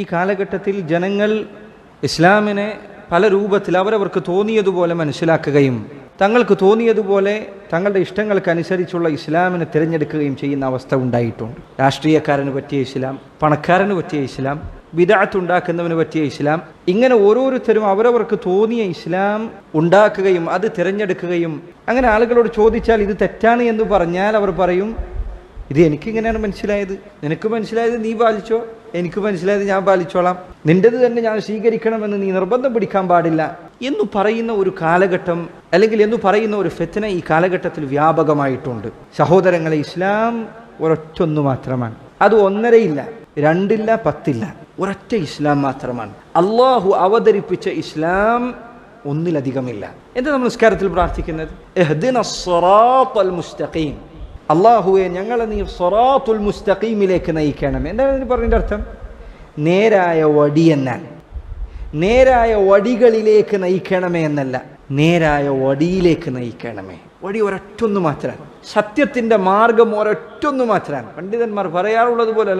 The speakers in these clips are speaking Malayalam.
ഈ കാലഘട്ടത്തിൽ ജനങ്ങൾ ഇസ്ലാമിനെ പല രൂപത്തിൽ അവരവർക്ക് തോന്നിയതുപോലെ മനസ്സിലാക്കുകയും തങ്ങൾക്ക് തോന്നിയതുപോലെ തങ്ങളുടെ ഇഷ്ടങ്ങൾക്കനുസരിച്ചുള്ള ഇസ്ലാമിനെ തിരഞ്ഞെടുക്കുകയും ചെയ്യുന്ന അവസ്ഥ ഉണ്ടായിട്ടുണ്ട്. രാഷ്ട്രീയക്കാരന് പറ്റിയ ഇസ്ലാം പണക്കാരന് പറ്റിയ ഇസ്ലാം വിദാത്തുണ്ടാക്കുന്നവന് പറ്റിയ ഇസ്ലാം ഇങ്ങനെ ഓരോരുത്തരും അവരവർക്ക് തോന്നിയ ഇസ്ലാം ഉണ്ടാക്കുകയും അത് തിരഞ്ഞെടുക്കുകയും അങ്ങനെ ആളുകളോട് ചോദിച്ചാൽ ഇത് തെറ്റാണ് എന്ന് പറഞ്ഞാൽ അവർ പറയും ഇത് എനിക്കിങ്ങനെയാണ് മനസ്സിലായത്. നിനക്ക് മനസ്സിലായത് നീ പാലിച്ചോ? എനിക്ക് മനസ്സിലായത് ഞാൻ പാലിച്ചോളാം. നിന്റേത് തന്നെ ഞാൻ സ്വീകരിക്കണമെന്ന് നീ നിർബന്ധം പിടിക്കാൻ പാടില്ല. എന്ന് പറയുന്ന ഒരു കാലഘട്ടം അല്ലെങ്കിൽ എന്ന് പറയുന്ന ഒരു ഫെത്തന ഈ കാലഘട്ടത്തിൽ വ്യാപകമായിട്ടുണ്ട്. സഹോദരങ്ങളെ ഇസ്ലാം ഒരൊറ്റൊന്നു മാത്രമാണ്. അത് ഒന്നരയില്ല രണ്ടില്ല പത്തില്ല. ഒരൊറ്റ ഇസ്ലാം മാത്രമാണ്. അള്ളാഹു അവതരിപ്പിച്ച ഇസ്ലാം ഒന്നിലധികമില്ല. എന്താ നമ്മൾ നിസ്കാരത്തിൽ പ്രാർത്ഥിക്കുന്നത്? മുസ്തഖീം. അള്ളാഹുവെ ഞങ്ങളെ നീ സൊറാത്തുൽ മുസ്തഖീമിലേക്ക് നയിക്കണം. എന്താണ് ഇതിന് പറഞ്ഞതിന്റെ അർത്ഥം? നേരായ വടി എന്നാൽ. നേരായ വടികളിലേക്ക് നയിക്കണമേ എന്നല്ല നേരായ വടിയിലേക്ക് നയിക്കണമേ. വടി ഒരൊറ്റൊന്നു മാത്രമാണ്. സത്യത്തിന്റെ മാർഗം ഒരൊറ്റൊന്നു മാത്രമാണ്. പണ്ഡിതന്മാർ പറയാറുള്ളത് പോലെ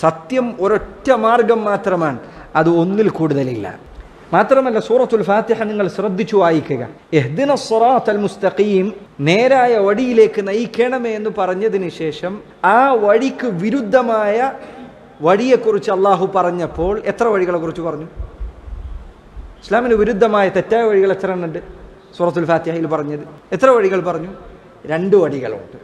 സത്യം ഒരൊറ്റ മാർഗം മാത്രമാണ്. അത് ഒന്നിൽ കൂടുതലില്ല. മാത്രമല്ല സൂറത്തുൽ ഫാത്തിഹ നിങ്ങൾ ശ്രദ്ധിച്ചു വായിക്കുക. എഹ്ദിന സൊറാത്തൽ മുസ്തഖീം നേരായ വഴിയിലേക്ക് നയിക്കണമേ എന്ന് പറഞ്ഞതിന് ശേഷം ആ വഴിക്ക് വിരുദ്ധമായ വഴിയെക്കുറിച്ച് അള്ളാഹു പറഞ്ഞപ്പോൾ എത്ര വഴികളെ കുറിച്ച് പറഞ്ഞു? ഇസ്ലാമിന് വിരുദ്ധമായ തെറ്റായ വഴികൾ എത്ര എണ്ണുണ്ട്? സൂറത്തുൽ ഫാത്തിഹയിൽ പറഞ്ഞത്. എത്ര വഴികൾ പറഞ്ഞു? രണ്ട് വഴികളുണ്ട്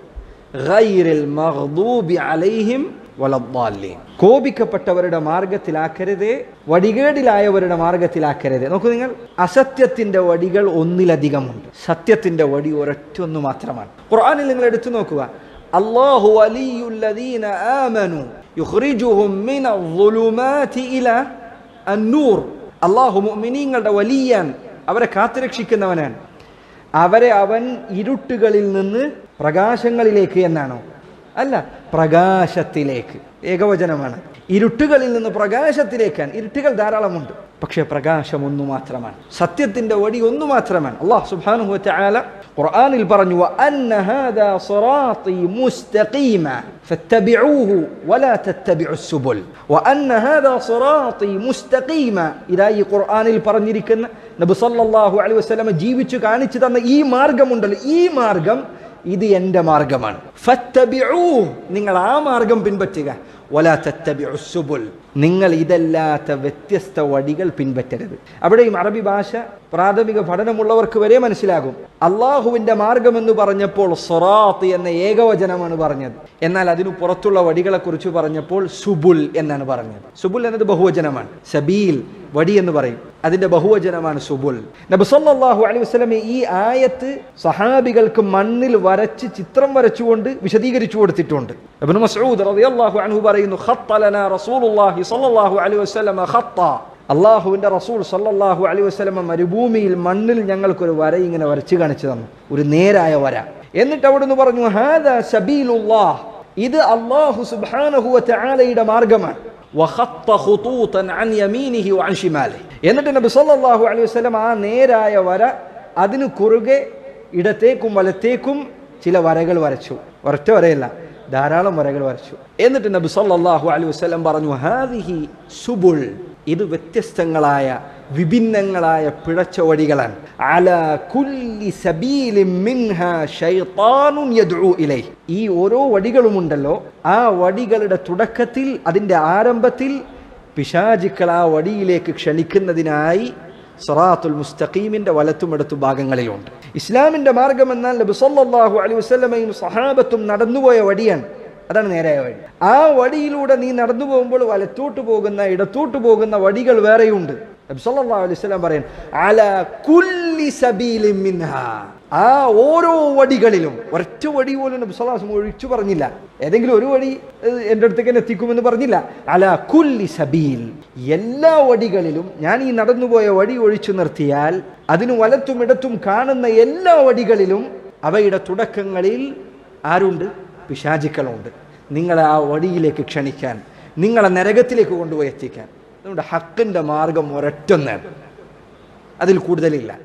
ഗൈറിൽ മഗ്ദൂബി അലൈഹിം വലദ്ദാലീൻ. കോപിക്കപ്പെട്ടവരുടെ മാർഗത്തിലാക്കരുതേ വടികേടിലായവരുടെ മാർഗത്തിലാക്കരുതേ. നോക്കൂ നിങ്ങൾ അസത്യത്തിന്റെ വടികൾ ഒന്നിലധികമുണ്ട്. സത്യത്തിന്റെ വടി ഒരൊറ്റൊന്നു മാത്രമാണ്. ഖുർആനിൽ നിങ്ങൾ എടുത്തു നോക്കുക. അല്ലാഹു വലിയുല്ലദീന ആമനു യുഖ്രിജുഹും മിനൽ ഇല അന്നൂർ. അള്ളാഹു മുഅ്മിനീങ്ങളുടെ വലിയാൻ അവരെ കാത്തുരക്ഷിക്കുന്നവനാണ്. അവരെ അവൻ ഇരുട്ടുകളിൽ നിന്ന് പ്രകാശങ്ങളിലേക്ക് എന്നാണോ? അല്ല പ്രകാശത്തിലേക്ക്. ഏകവചനമാണ്. ഇരുട്ടുകളിൽ നിന്ന് പ്രകാശത്തിലേക്കാണ്. ഇരുട്ടുകൾ ധാരാളമുണ്ട്. പക്ഷേ പ്രകാശം ഒന്നു മാത്രമാണ്. സത്യത്തിന്റെ വടി ഒന്നു മാത്രമാണ്. അള്ളാഹ് സുബാനു വതആല ഖുർആനിൽ പറഞ്ഞു ഇതായി ഖുർആനിൽ പറഞ്ഞിരിക്കുന്ന നബി സല്ലല്ലാഹു അലൈഹി വസ്ലമ ജീവിച്ചു കാണിച്ചു തന്ന ഈ മാർഗമുണ്ടല്ലോ. ഈ മാർഗം ഇത് എന്റെ മാർഗമാണ്. നിങ്ങൾ ആ മാർഗം പിൻപറ്റുക. വലാ സുബുൽ നിങ്ങൾ ഇതല്ലാത്ത വ്യത്യസ്ത വഴികൾ പിൻപറ്റരുത്. അവിടെയും അറബി ഭാഷ പ്രാഥമിക പഠനമുള്ളവർക്ക് വരെ മനസ്സിലാകും. അള്ളാഹുവിന്റെ മാർഗം എന്ന് പറഞ്ഞപ്പോൾ സൊറാത്ത് എന്ന ഏകവചനമാണ് പറഞ്ഞത്. എന്നാൽ അതിനു പുറത്തുള്ള വഴികളെക്കുറിച്ച് കുറിച്ച് പറഞ്ഞപ്പോൾ സുബുൽ എന്നാണ് പറഞ്ഞത്. സുബുൽ എന്നത് ബഹുവചനമാണ്. സബീൽ വടി എന്ന് പറയും. അതിന്റെ ബഹുവചനമാണ് സുബുൽ. നബ്സല്ലാഹു അലൈഹി വസ്ലമെ ഈ ആയത്ത് സഹാബികൾക്ക് മണ്ണിൽ വരച്ച് ചിത്രം വരച്ചുകൊണ്ട് വിശദീകരിച്ചു കൊടുത്തിട്ടുണ്ട്. ഇബ്നു മസ്ഊദ് റളിയല്ലാഹു അൻഹു പറയുന്നു ഖത്തലന റസൂലുള്ളാഹി സ്വല്ലല്ലാഹു അലൈഹി വസല്ലമ ഖത്ത. അള്ളാഹുവിന്റെ റസൂൽ സല്ലാഹു അലൈഹി വസ്ലമ മരുഭൂമിയിൽ മണ്ണിൽ ഞങ്ങൾക്കൊരു വര ഇങ്ങനെ വരച്ച് കാണിച്ചു തന്നു. ഒരു നേരായ വര. എന്നിട്ട് അവിടുന്ന് പറഞ്ഞു ഹാദാ ഇത് അള്ളാഹു വതആലയുടെ മാർഗമാണ്. എന്നിട്ട് നബി സല്ലല്ലാഹു അലൈഹി വസല്ലം ആ നേരായ വര അതിന് കുറുകെ ഇടത്തേക്കും വലത്തേക്കും ചില വരകൾ വരച്ചു. ഒരൊറ്റ വരയല്ല ധാരാളം വരകൾ വരച്ചു. എന്നിട്ട് നബി സല്ലല്ലാഹു അലൈഹി വസല്ലം പറഞ്ഞു ഹാദിഹി സുബുൾ ഇത് വ്യത്യസ്തങ്ങളായ വിഭിന്നങ്ങളായ പിഴച്ച വഴികളാണ് അല കുല്ലി സബീലി മിൻഹ യദ്ഉ ഇലൈഹി. ഈ ഓരോ വടികളുമുണ്ടല്ലോ ആ വടികളുടെ തുടക്കത്തിൽ അതിന്റെ ആരംഭത്തിൽ പിശാചിക്കൾ ആ വടിയിലേക്ക് ക്ഷണിക്കുന്നതിനായി സറാത്തുൽ മുസ്തഖീമിന്റെ വലത്തുമെടുത്തു ഭാഗങ്ങളിലുണ്ട്. ഇസ്ലാമിന്റെ മാർഗം എന്നാൽ നബി സല്ലല്ലാഹു അലൈഹി വസല്ലമയും സഹാബത്തും നടന്നുപോയ വടിയാണ്. അതാണ് നേരായ വഴി. ആ വഴിയിലൂടെ നീ നടന്നു പോകുമ്പോൾ വലത്തോട്ട് പോകുന്ന ഇടത്തോട്ട് പോകുന്ന വഴികൾ വേറെയുണ്ട്. നബി സല്ലല്ലാഹു അലൈഹി വസല്ലം പറയും അല കുല്ലി ആ ഓരോ വടികളിലും ഒരൊറ്റ വടി പോലും നബി സല്ലല്ലാഹു അലൈഹി ഒഴിച്ചു പറഞ്ഞില്ല. ഏതെങ്കിലും ഒരു വടി എന്റെ അടുത്തേക്ക് തന്നെ എത്തിക്കുമെന്ന് പറഞ്ഞില്ല. അല കുല്ലി സബീൽ. എല്ലാ വടികളിലും ഞാൻ ഈ നടന്നുപോയ വടി ഒഴിച്ചു നിർത്തിയാൽ അതിന് വലത്തും ഇടത്തും കാണുന്ന എല്ലാ വടികളിലും അവയുടെ തുടക്കങ്ങളിൽ ആരുണ്ട്? പിശാചിക്കളുണ്ട്. നിങ്ങളെ ആ വഴിയിലേക്ക് ക്ഷണിക്കാൻ നിങ്ങളെ നരകത്തിലേക്ക് കൊണ്ടുപോയി എത്തിക്കാൻ. അതുകൊണ്ട് ഹക്കിന്റെ മാർഗം ഒരൊറ്റൊന്നാണ്. അതിൽ കൂടുതലില്ല.